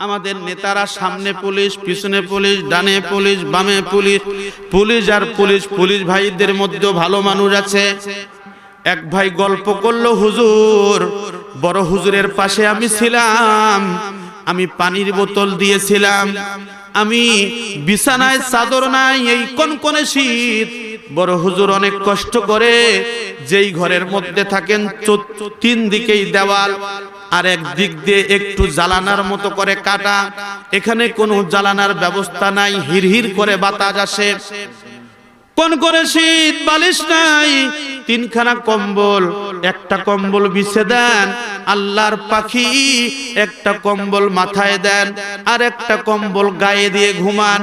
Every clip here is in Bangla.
আমাদের নেতারা সামনে পুলিশ, পিছনে পুলিশ, ডানে পুলিশ, বামে পুলিশ পুলিশ আর পুলিশ পুলিশ ভাইদের মধ্যেও ভালো মানুষ আছে। এক ভাই গল্প করল, হুজুর, বড় হুজুরের পাশে আমি ছিলাম, আমি পানির বোতল দিয়েছিলাম, আমি বিছানায় চাদর নাই, এই কনকনে শীত বড় হুজুর অনেক কষ্ট করে যেই ঘরের মধ্যে থাকেন তিন দিকেই দেওয়াল, আর এক দিক দিয়ে একটু জ্বালানার মতো করে কাটা। এখানে কোনো জ্বালানার ব্যবস্থা নাই, হিরহির করে বাতাস আসে। কোন করে শীত, বালিশ নাই, তিনখানা কম্বল, একটা কম্বল বিছে দেন, আল্লাহর পাখি, একটা কম্বল মাথায় দেন, আর একটা কম্বল গায়ে দিয়ে ঘুমান।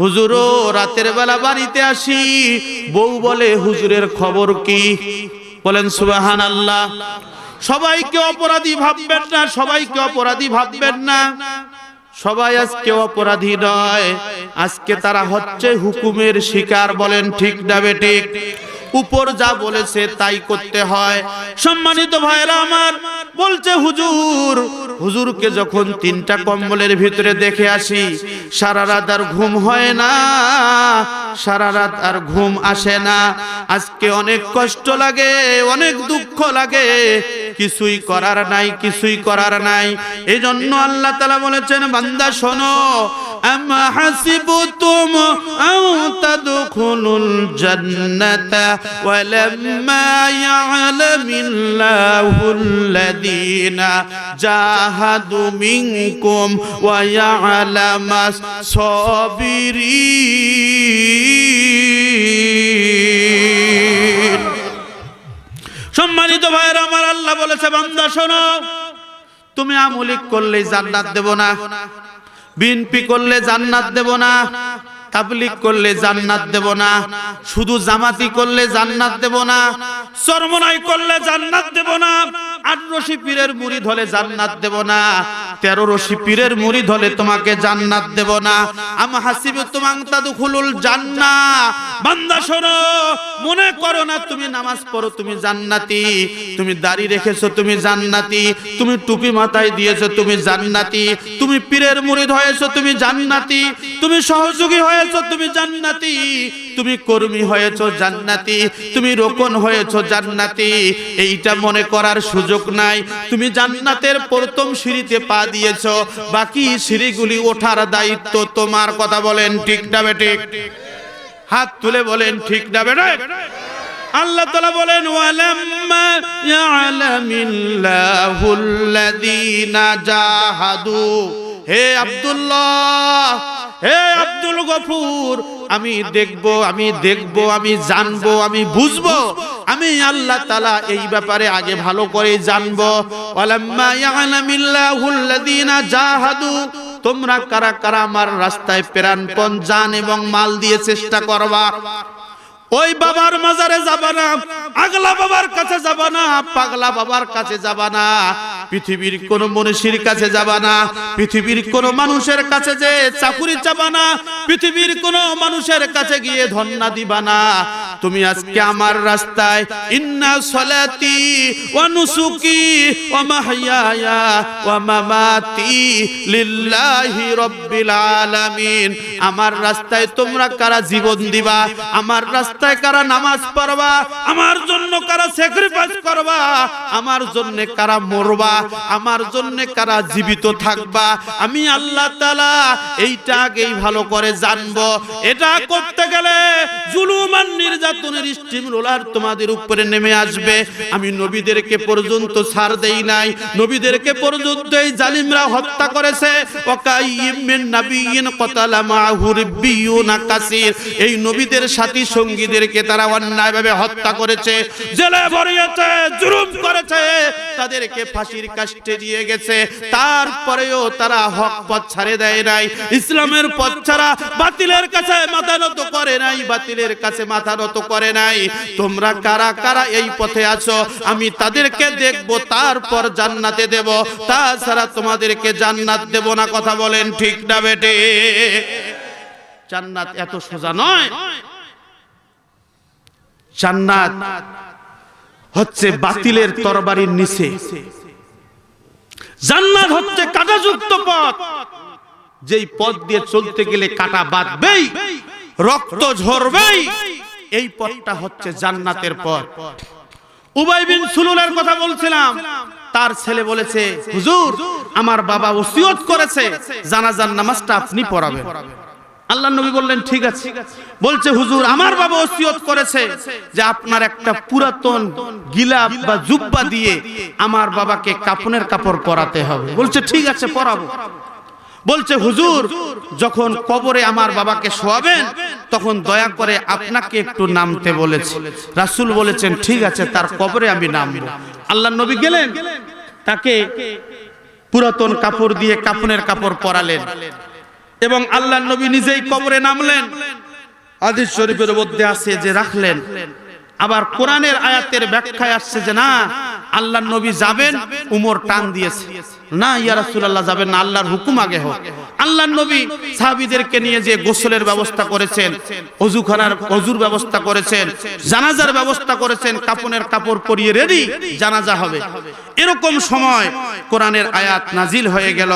হুজুরও রাতের বেলা বাড়িতে আসি। বউ বলে, হুজুরের খবর কি? বলেন সুবাহান আল্লাহ সবাইকে অপরাধী ভাববেন না, সবাইকে অপরাধী ভাববেন না। সবাই আজকে অপরাধী নয়। আজকে তারা হচ্ছে হুকুমের শিকার বলেন, ঠিক না বেঠিক উপর যা বলেছে তাই করতে হয়। সম্মানিত ভাইরা আমার, বলছে হুজুর, হুজুরকে যখন তিনটা কম্বলের ভিতরে দেখে আসি, সারা রাত আর ঘুম হয় না, সারা রাত আর ঘুম আসে না। আজকে অনেক কষ্ট লাগে, অনেক দুঃখ লাগে, কিছুই করার নাই, কিছুই করার নাই। এই জন্য আল্লাহ তালা বলেছেন, বান্দা শোনো أما حسبتم أن تدخلوا الجنة ولما يعلم الله الذين جاهدوا منكم ويعلم الصابرين সম্মানিত ভাইয়ের আমার আল্লাহ বলেছে বান্দা শোনো তুমি আমলিক করলে জান্নাত দেব না বিনপি করলে জান্নাত দেব না তাবলিক করলে জান্নাত দেব না, শুধু জামাতি করলে জান্নাত দেব না, চরমনাই করলে জান্নাত দেব না। আট রশি পীরের মুড়ি ধলে জান্নাত দেব না, তেরো রশি পীরের মুড়ি ধলে তোমাকে জান্নাত দেব না। আম হাসিবে তোমাং তাদুখুলুল জান্না। বান্দা শোনো, মনে করো না তুমি নামাজ পড়ো, তুমি জান্নাতি। তুমি দাড়ি রেখেছো, তুমি জান্নাতি। তুমি টুপি মাথায় দিয়েছ, তুমি জান্নাতি। তুমি পীরের মুড়িদ হয়েছো তুমি জান্নাতি। তুমি সহযোগী হয়েছো, তুমি জান্নাতি। তুমি কর্মী হয়েছো জান্নাতি, তুমি রোকন হয়েছো জান্নাতি। এইটা মনে করার সুযোগ নাই। তুমি জান্নাতের প্রথম সিঁড়িতে পা দিয়েছ, বাকি সিঁড়িগুলি ওঠার দায়িত্ব তোমার। কথা বলেন ঠিক না বেঠিক হাত তুলে বলেন ঠিক না বেঠিক আল্লাহ তালা বলেন, ওয়ালাম্মা ইয়ালামিল্লাহুল্লাযীনা জাহাদু। হে আব্দুল্লাহ, হে আব্দুল গফুর, আমি দেখব আমি দেখব, আমি জানব, আমি বুঝব, আমি আল্লাহ তালা এই ব্যাপারে আগে ভালো করে জানব। জাহাদু, তোমরা কারা কারা আমার রাস্তায় প্রাণপণ জান এবং মাল দিয়ে চেষ্টা করবা? ওই বাবার মাজারে যাবা না, আগলা বাবার কাছে যাবা না, পাগলা বাবার কাছে যাবা না। পৃথিবীর কোন মনীষীর কাছে যাবা না, পৃথিবীর কোন মানুষের কাছে যে চাকুরি চাবা না, পৃথিবীর কোন মানুষের কাছে গিয়ে ধন্না দিবা না। তুমি আজকে আমার রাস্তায়, ইন্না সলাতি ওয়া নুসুকি ওয়া লিল্লাহি রাব্বিল আলামিন। আমার রাস্তায় তোমরা কারা জীবন দিবা? আমার রাস্তায় কারা নামাজ পড়বা? আমার জন্য কারা স্যাক্রিফাইস করবা? আমার জন্য কারা মরবা? আমার জন্য কারা জীবিত থাকবা? আমি আল্লাহ তাআলা এইটা আগেই ভালো করে জানব। এটা করতে গেলে জুলুম আর নির্যাতনের স্টিম রোলার তোমাদের উপরে নেমে আসবে। আমি নবীদেরকে পর্যন্ত ছাড় দেই নাই। নবীদেরকে পর্যন্ত এই জালিমরা হত্যা করেছে। এই নবীদের সাথী সঙ্গীদেরকে তারা অন্যায়ভাবে হত্যা করেছে। জেলে ভরিয়েছে, জুলুম করেছে। তাদেরকে ফাঁসির কাষ্টে দিয়ে গেছে। তারপরেও তারা হক পথ ছাড়ে দেয় নাই। ইসলামের পথ ছাড়া বাতিলের কাছে মাথা নত করে নাই। বাতিলের কাছে মাথা নত করে নাই। তোমরা কারা কারা এই পথে আছো? আমি তাদেরকে দেখব, তারপর জান্নাতে দেব। তাছাড়া তোমাদেরকে জান্নাত দেব না, কথা বলেন ঠিক না বেটে? জান্নাত এত সোজা নয়। জান্নাত হচ্ছে বাতিলের তরবারির নিচে। জান্নাত হচ্ছে কাঁটাযুক্ত পথ। যেই পথ দিয়ে চলতে গেলে কাটা বাঁধবেই, রক্ত ঝরবেই। এই পথটা হচ্ছে জান্নাতের পথ। উবাই বিন সুলুলের কথা বলছিলাম। তার ছেলে বলেছে হুজুর আমার বাবা ওসিয়ত করেছে। জানাজার নামাজটা আপনি পড়াবেন। আল্লাহ নবী বললেন ঠিক আছে। বলছে হুজুর আমার বাবা ওসিয়ত করেছে যে আপনার একটা পুরাতন গিলাপ বা জুব্বা দিয়ে আমার বাবাকে কাপনের কাপড় পরাতে হবে। বলছে ঠিক আছে পরাবো। বলছে হুজুর যখন কবরে আমার বাবাকে শোয়াবেন তখন দয়া করে আপনাকে একটু নামতে বলেছে। রাসূল বলেছেন, ঠিক আছে, তার কবরে আমি নামবো। আল্লাহ নবী গেলেন, তাকে পুরাতন কাপড় দিয়ে কাপনের কাপড় পরালেন এবং আল্লাহ নবী নিজেই কবরে নামলেন। আদিস শরীফের মধ্যে আছে যে রাখলেন, আবার কোরআনের আয়াতের ব্যাখ্যায় আসছে যে না আল্লাহ নবী যাবেন, উমর টান দিয়েছে। না, ইয়া রাসূলুল্লাহ, যাবেন না, আল্লাহর হুকুম আগে হোক। আল্লাহ নবী সাহাবীদেরকে নিয়ে যে গোসলের ব্যবস্থা করেছেন, অজুখানার অজুর ব্যবস্থা করেছেন, জানাজার ব্যবস্থা করেছেন, কাপনের কাপড় পরিয়ে রেডি জানাজা হবে। এরকম সময় কোরআনের আয়াত নাজিল হয়ে গেল।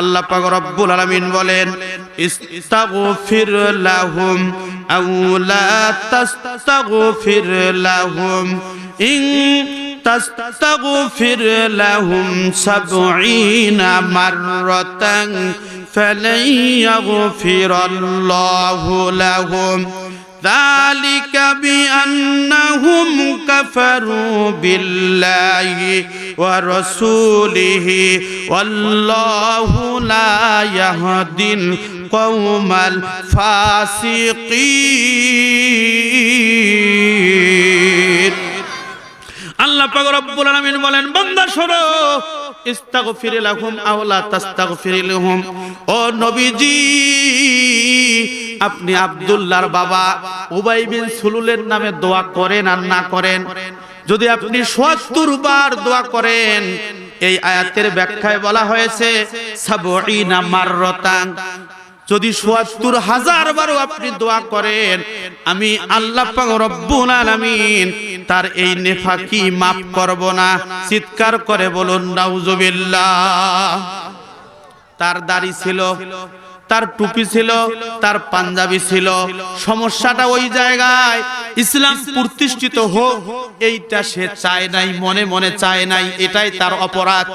আল্লাহ পাক রব্বুল আলামিন বলেন, ইস্তাগফির লাহুম আও লা তাস্তাগফির লাহুম ইন تستغفر لهم سبعين مرة فلن يغفر الله لهم. ذلك بأنهم كفروا بالله ورسوله. والله لا يهدي القوم الفاسقين. আল্লাহ বলেন ও নবীজি, আপনি আব্দুল্লাহর বাবা, উবাই বিন সুলুলের নামে দোয়া করেন আর না করেন? যদি আপনি ৭০ বার দোয়া করেন, এই আয়াতের ব্যাখ্যায় বলা হয়েছে, সাবঈনা মাররাতান। যদি সোয়াত্তর হাজার বারও আপনি দোয়া করেন, আমি আল্লাহ রব্বুল আলামিন তার এই নেফাকি মাফ করব না। চিৎকার করে বলুন, নাউজুবিল্লাহ। তার দাড়ি ছিল, তার টুপি ছিল, তার পাঞ্জাবি ছিল। সমস্যাটা ওই জায়গায়, ইসলাম প্রতিষ্ঠিত হোক, এইটা সে চায় নাই, মনে মনে চায় নাই, এটাই তার অপরাধ।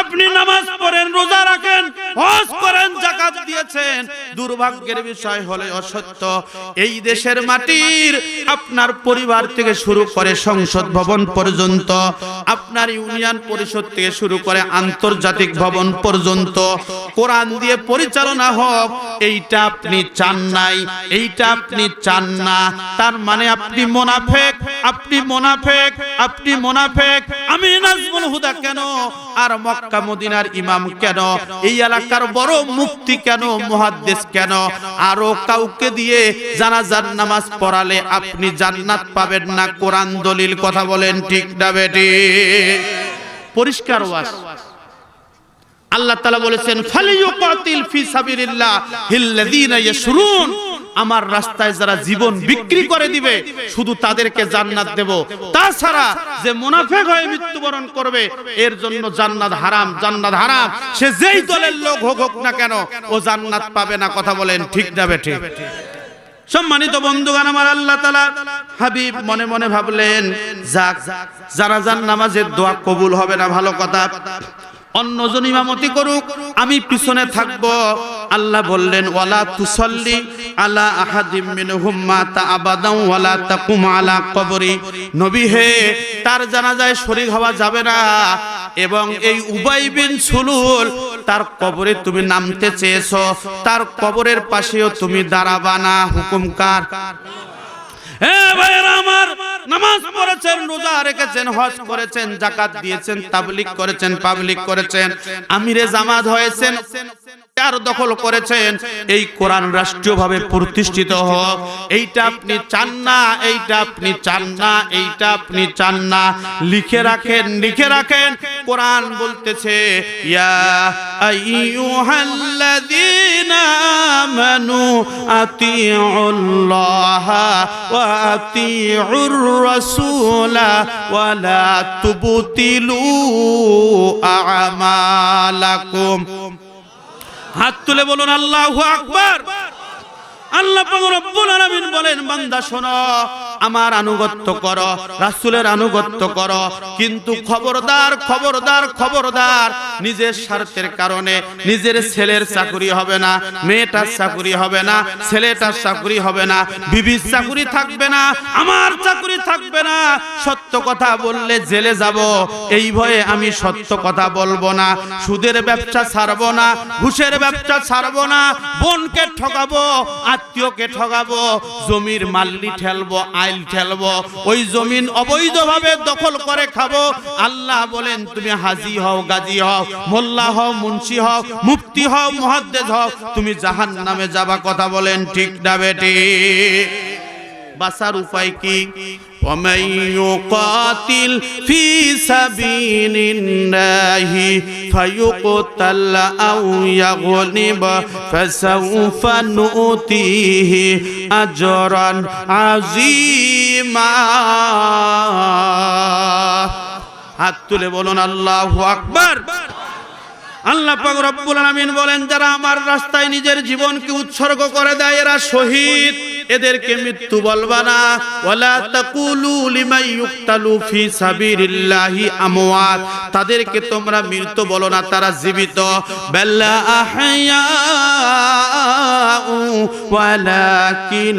আপনি নামাজ পড়েন, রোজা রাখেন, হজ করেন জাকাত দিয়েছেন। দুর্ভাগ্যের বিষয় হলে অসত্য। এই দেশের মাটির আপনার পরিবার থেকে শুরু করে সংসদ ভবন পর্যন্ত, আপনার ইউনিয়ন পরিষদ থেকে শুরু করে আন্তর্জাতিক ভবন পর্যন্ত, কোরআন দিয়ে পরিচালনা হোক, এইটা আপনি চান নাই, এইটা আপনি চান না। তার মানে আপনি মোনাফেক। আপনি মোনাফেক আপনি মোনাফেক। আমি নাজমুল হুদা কেন? আর মক্কা মদিনার ইমাম কেন? এই এলাকার বড় মুক্তি কেন? মুহাদ্দিস কেন? আরও কাউকে দিয়ে জানাজার নামাজ পড়ালে আপনি জান্নাত পাবেন না? কোরআন দলিল কথা বলেন ঠিক না বেটি? পরিষ্কার ওয়াজ। আল্লাহ তাআলা বলেছেন, ফালিয়ুকাতিল ফি সাবিলিল্লাহ হিল্লাযীনা ইয়াশরুন। আমার রাস্তায় যারা জীবন বিক্রি করে দিবে, শুধু তাদেরকে জান্নাত দেব। তাছাড়া যে মুনাফেক হয়ে মৃত্যুবরণ করবে, এর জন্য জান্নাত হারাম জান্নাত হারাম। সে যেই দলের লোক হোক হোক না কেন, ও জান্নাত পাবে না, কথা বলেন ঠিক না বেঠে সম্মানিত বন্ধুগান আমার আল্লাহ তালা হাবিব মনে মনে ভাবলেন, যাক, যারা যান নামাজের দোয়া কবুল হবে না, ভালো কথা। অন্যজন ইমামতি করুক, আমি পিছনে থাকব। আল্লাহ বললেন, ওয়ালা তুসল্লি আলা আহাদিম মিনহুম মাতা আবাদাও ওয়ালা তাকুম আলা কবরি। নবী হে, তার জানাজায় শরীক হওয়া যাবে না। এবং এই উবাই বিন সুলুল, তার কবরে তুমি নামতে চেয়েছো, তার কবরের পাশেও তুমি দাঁড়াবা না। হুকুম কার? হ্যাঁ আমার, নামাজ পড়েছেন, রোজা রেখেছেন, হজ করেছেন জাকাত দিয়েছেন তাবলিক করেছেন, পাবলিক করেছেন, আমিরে জামাত হয়েছেন আর দখল করেছেন, এই কোরআন রাষ্ট্রীয়ভাবে প্রতিষ্ঠিত হোক। এইটা আপনি চান না, এইটা আপনি চান না, এইটা আপনি চান না। লিখে রাখেন লিখে রাখেন। কোরআন বলতেছে, ইয়া আইয়ুহাল্লাযীনা আমানু আতিউল্লাহ ওয়া আতিউর রাসূলা ওয়া লা তুবতিলু আমালাকুম। হাত তুলে বলুন আল্লাহু আকবার। আল্লাহ রব্বুল বলেন বান্দা শোনো আমার আনুগত্য করো, রাসূলের আনুগত্য করো। কিন্তু খবরদার খবরদার খবরদার, নিজের স্বার্থের কারণে নিজের ছেলের চাকরি হবে না, মেয়েটার চাকরি হবে না, ছেলেটার চাকরি হবে না, বিবির চাকরি থাকবে না, আমার চাকরি থাকবে না। সত্য কথা বললে জেলে যাব, এই ভয়ে আমি সত্য কথা বলব না, সুদের ব্যবসা ছাড়বো না, ঘুষের ব্যবসা ছাড়বো না, বোনকে ঠকাবো, আত্মীয়কে ঠকাবো, জমির মাল্লি ঠেলবো আইল ঠেলবো ওই জমিন অবৈধভাবে দখল করে খাব। আল্লাহ বলেন, তুমি হাজি হও, গাজী হও, মোল্লা হও, মুন্সি হও, মুফতি হও মহাদ্দেজ হও, তুমি জাহান নামে যাবা, কথা বলেন ঠিক না বেটি। বাসার উপায় কি ومن يقاتل في سبيل الله فيقتل أو يغلب فسوف نؤتيه أجرا عظيما হাত তুলে বলুন আল্লাহু আকবার আল্লাহ পাক রব্বুল আলামিন বলেন যারা আমার রাস্তায় নিজের জীবনকে উৎসর্গ করে দেয় এরা শহীদ এদেরকে মৃত্যু বলবা না। ওয়ালা তাকুলু লিমাই ইউক্তালু ফি সাবিলিল্লাহি আমওয়াত। তাদেরকে তোমরা মৃত বলো না, তারা জীবিত। বাল্লা আহইয়া ওয়ালাকিন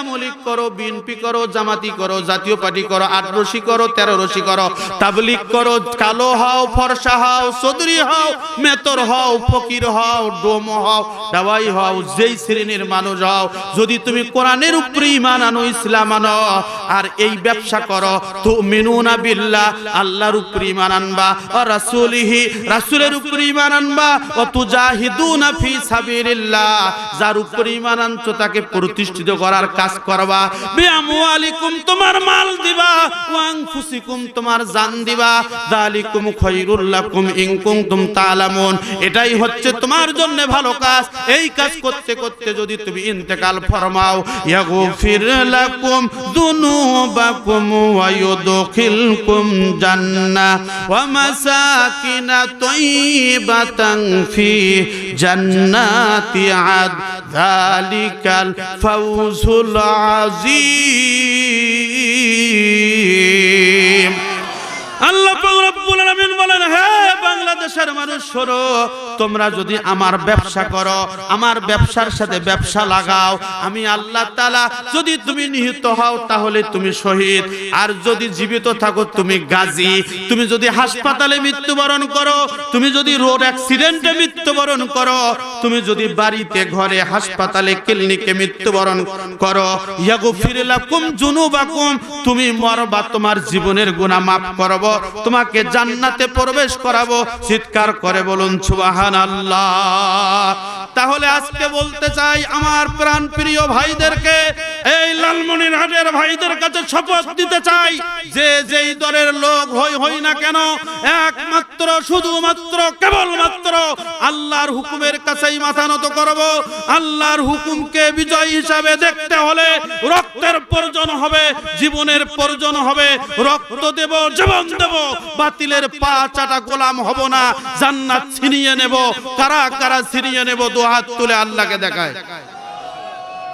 আমলিক করো, বিএনপি করো, জামাতি করো, জাতীয় পার্টি করো, আট রশি করো, তেরো রশি করো। তাবলিক করো, কালো হও, ফর্সা হও, চৌধুরী হও, মেতর হও, ফকির হও, ডোম হও, দাওয়াই হও, যেই শ্রেণির মানুষ হও, যদি তুমি কোরআনের উপরে ইমান আনো, ইসলাম আনো, আর এই ব্যবসা করো তো মিনুনা বিল্লাহ, আল্লাহর উপরে ইমান আনবা, ও রাসূলিহি, রাসূলের উপরে ইমান আনবা, ও তুজাহিদুনা ফি সাবিলিল্লাহ যার উপরে ইমান আনছো তাকে প্রতিষ্ঠিত করার কাজ করবা। বিআমওয়ালিকুম তোমার মাল দিবা ওয়া আনফুসিকুম তোমার জান দিবা। যালিকুম খায়রুল লাকুম ইন কুনতুম তাআলামুন এটাই হচ্ছে তোমার জন্য ভালো কাজ। এই কাজ করতে করতে যদি তুমি ইন্তেকাল ফরমাও, ইয়াগফির লাকুম দুনুবাকুম ওয়া ইউদখিলকুম জান্নাহ ওয়া মাসাকিনা তাইয়িবাতান ফি জান্নাতি আদ। যালিকাল ফাউজুল আযীম আল্লাহ রব্বুল আলামিন বলেন, হে বাংলাদেশের মানুষ, শোনো, তোমরা যদি আমার ব্যবসা করো, আমার ব্যবসার সাথে ব্যবসা লাগাও, আমি আল্লাহ যদি তুমি নিহত হও, তাহলে তুমি শহীদ। আর যদি জীবিত থাকো, তুমি গাজী। তুমি যদি হাসপাতালে মৃত্যুবরণ করো, তুমি যদি রোড অ্যাক্সিডেন্টে মৃত্যুবরণ করো তুমি যদি বাড়িতে, ঘরে, হাসপাতালে, ক্লিনিকে মৃত্যুবরণ করো, ইয়াগফির লাকুম জুনুবাকুম তুমি মরবা, তোমার জীবনের গুনাহ মাফ করব, তোমাকে জান্নাতে প্রবেশ করাবো, চিৎকার করে বলুন, সুবহানাল্লাহ। তাহলে আজকে বলতে চাই, আমার প্রাণ প্রিয় ভাইদেরকে, এই লালমনিরহাটের ভাইদের কাছে শপথ দিতে চাই, যে যেই দলের লোক হই হই না কেন, একমাত্র, শুধুমাত্র, কেবলমাত্র আল্লাহর হুকুমের কাছেই মাথা নত করব। আল্লাহর হুকুমকে বিজয় হিসাবে দেখতে হলে রক্তের প্রয়োজন হবে, জীবনের প্রয়োজন হবে। রক্ত দেব, জীবন দেব, বাতিলের পা চাটা গোলাম হব না। জান্নাত ছিনিয়ে নেব, কারা কারা ছিনিয়ে নেব, দু হাত তুলে আল্লাহকে দেখায়।